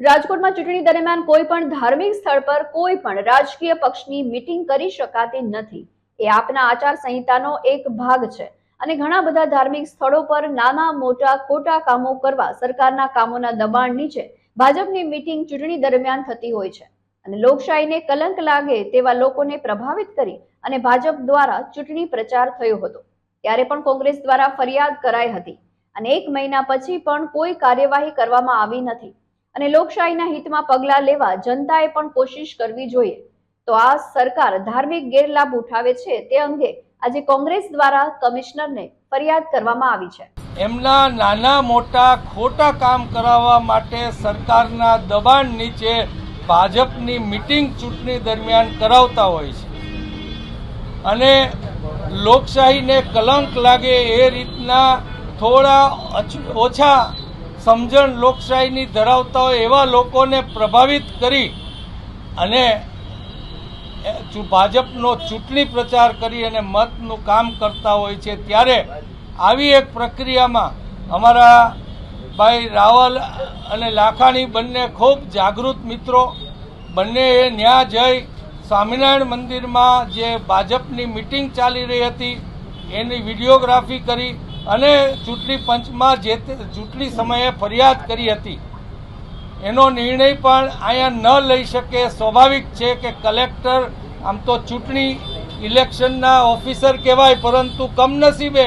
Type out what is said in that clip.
રાજકોટમાં ચૂંટણી દરમિયાન કોઈ પણ ધાર્મિક સ્થળ પર કોઈ પણ રાજકીય પક્ષની મિટિંગ કરી શકાતી નથી. એ આપના આચાર સંહિતાનો એક ભાગ છે અને ઘણા બધા ધાર્મિક સ્થળો પર નાના, મોટા, ખોટા કામો કરવા સરકારના કામોના દબાણ નીચે ભાજપની મિટિંગ ચૂંટણી દરમિયાન થતી હોય છે. અને લોકશાહીને કલંક લાગે તેવા લોકોને પ્રભાવિત કરી અને ભાજપ દ્વારા ચૂંટણી પ્રચાર થયો હતો. ત્યારે પણ કોંગ્રેસ દ્વારા ફરિયાદ કરાઈ હતી અને એક મહિના પછી પણ કોઈ કાર્યવાહી કરવામાં આવી નથી. અને લોકશાહીના હિતમાં પગલાં લેવા જનતાએ પણ કોશિશ કરવી જોઈએ. તો આ સરકાર ધાર્મિક ગેરલાભ ઉઠાવે છે તે અંગે આજે કોંગ્રેસ દ્વારા કમિશનરને ફરિયાદ કરવામાં આવી છે. એમના નાના મોટા ખોટા કામ કરાવવા માટે સરકારના દબાણ નીચે ભાજપની મિટિંગ ચૂંટણી દરમિયાન કરાવતા હોય છે. અને લોકશાહીને કલંક લાગે એ રીતના થોડા ઓછા સમજણ લોકશાહીની ધરાવતા હોય એવા લોકોને પ્રભાવિત કરી અને ભાજપનો ચૂંટણી પ્રચાર કરી અને મતનું કામ કરતા હોય છે. ત્યારે આવી એક પ્રક્રિયામાં અમારા ભાઈ રાવલ અને લાખાણી બંને ખૂબ જાગૃત મિત્રો. બંનેએ ન્યા જઈ સ્વામિનારાયણ મંદિરમાં જે ભાજપની મિટિંગ ચાલી રહી હતી, એની વિડીયોગ્રાફી કરી અને ચૂંટણી પંચમાં જે ચૂંટણી સમયે ફરિયાદ કરી હતી, એનો નિર્ણય પણ અહીંયા ન લઈ શકે. સ્વાભાવિક છે કે કલેક્ટર, આમ તો ચૂંટણી ઇલેક્શનના ઓફિસર કહેવાય, પરંતુ કમનસીબે